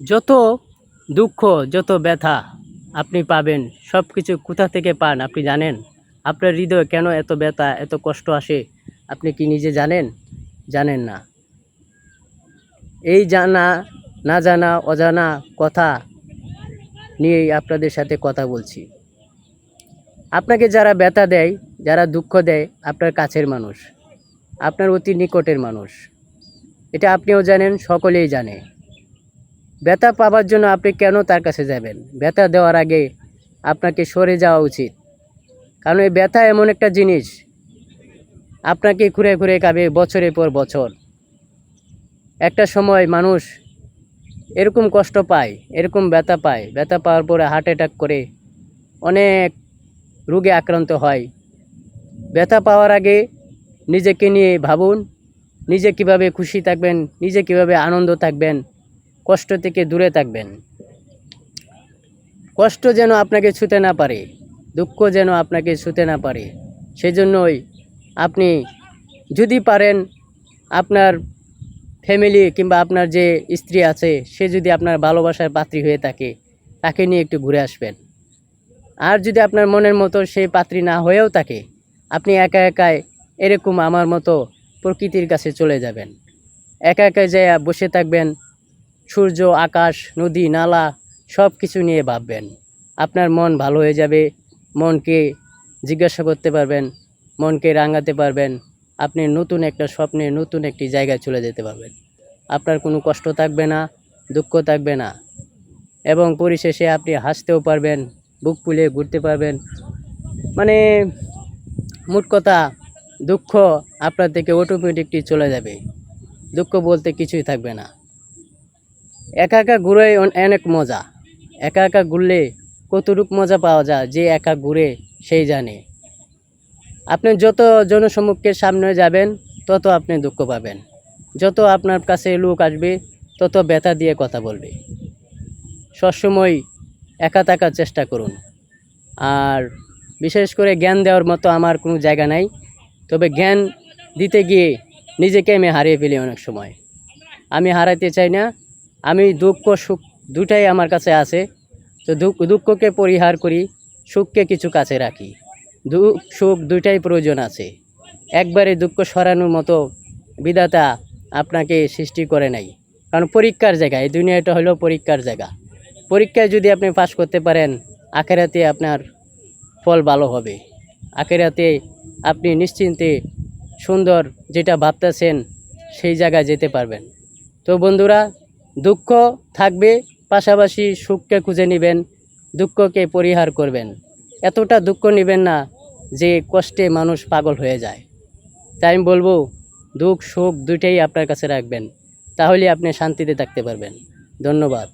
যত দুঃখ, যত ব্যথা আপনি পাবেন সব কিছু কোথা থেকে পান আপনি জানেন? আপনার হৃদয়ে কেন এত ব্যথা, এত কষ্ট আসে আপনি কি নিজে জানেন? জানেন না। এই জানা, না জানা, অজানা কথা নিয়েই আপনাদের সাথে কথা বলছি। আপনাকে যারা ব্যথা দেয়, যারা দুঃখ দেয়, আপনার কাছের মানুষ, আপনার অতি নিকটের মানুষ। এটা আপনিও জানেন, সকলেই জানে। ব্যথা পাওয়ার জন্য আপনি কেন তার কাছে যাবেন? ব্যথা দেওয়ার আগে আপনাকে সরে যাওয়া উচিত। কারণ এই ব্যথা এমন একটা জিনিস, আপনাকে ঘুরে ঘুরে খাবে বছরের পর বছর। একটা সময় মানুষ এরকম কষ্ট পায়, এরকম ব্যথা পায়। ব্যথা পাওয়ার পরে হার্ট অ্যাটাক করে অনেক রোগে আক্রান্ত হয়। ব্যথা পাওয়ার আগে নিজেকে নিয়ে ভাবুন, নিজে কীভাবে খুশি থাকবেন, নিজে কীভাবে আনন্দ থাকবেন। কষ্ট থেকে দূরে থাকবেন। কষ্ট যেন আপনাকে ছুতে না পারে, দুঃখ যেন আপনাকে ছুতে না পারে। সেজন্যই আপনি যদি পারেন, আপনার ফ্যামিলি কিংবা আপনার যে স্ত্রী আছে, সে যদি আপনার ভালোবাসার পাত্রী হয়ে থাকে, তাকে নিয়ে একটু ঘুরে আসবেন। আর যদি আপনার মনের মতো সেই পাত্রী না হয়েও থাকে, আপনি একা একাই এরকম আমার মতো প্রকৃতির কাছে চলে যাবেন। একা একা যেয়ে বসে থাকবেন সূর্য, আকাশ, নদী, নালা সব কিছু নিয়ে ভাববেন। আপনার মন ভালো হয়ে যাবে, মনকে জিজ্ঞাসা করতে পারবেন, মনকে রাঙাতে পারবেন, আপনি নতুন একটা স্বপ্নে নতুন একটি জায়গায় চলে যেতে পারবেন। আপনার কোনো কষ্ট থাকবে না, দুঃখ থাকবে না এবং পরিশেষে আপনি হাসতেও পারবেন, বুক ফুলে ঘুরতে পারবেন। মানে মোট কথা, দুঃখ আপনার থেকে অটোমেটিকটি চলে যাবে। দুঃখ বলতে কিছুই থাকবে না। একা একা ঘুরে অনেক মজা। একা একা ঘুরলে কতটুক মজা পাওয়া যায় যে একা ঘুরে সেই জানে। আপনি যত জনসমুখের সামনে যাবেন, তত আপনি দুঃখ পাবেন। যত আপনার কাছে লোক আসবে, তত ব্যথা দিয়ে কথা বলবে। সবসময় একা থাকার চেষ্টা করুন। আর বিশেষ করে জ্ঞান দেওয়ার মতো আমার কোনো জায়গা নাই। তবে জ্ঞান দিতে গিয়ে নিজেকে আমি হারিয়ে ফেলি অনেক সময়। আমি হারাতে চাই না আমি দুঃখ, সুখ দুটাই আমার কাছে আছে। তো দুঃখ, দুঃখকে পরিহার করি, সুখকে কিছু কাছে রাখি। দুঃখ, সুখ দুইটাই প্রয়োজন আছে। একবারে দুঃখ সরানোর মতো বিধাতা আপনাকে সৃষ্টি করে নাই। কারণ পরীক্ষার জায়গা, এই দুনিয়াটা হলো পরীক্ষার জায়গা। পরীক্ষায় যদি আপনি পাস করতে পারেন, আখেরাতে আপনার ফল ভালো হবে। আখেরাতে আপনি নিশ্চিন্তে সুন্দর যেটা ভাবতেছেন, সেই জায়গায় যেতে পারবেন। তো বন্ধুরা দুঃখ থাকবে, পাশাপাশি সুখকে খুঁজে নেবেন, দুঃখকে পরিহার করবেন। এতটা দুঃখ নেবেন না যে কষ্টে মানুষ পাগল হয়ে যায়। তাই আমি বলব, দুঃখ, সুখ দুইটাই আপনার কাছে রাখবেন। তাহলে আপনি শান্তিতে থাকতে পারবেন। ধন্যবাদ।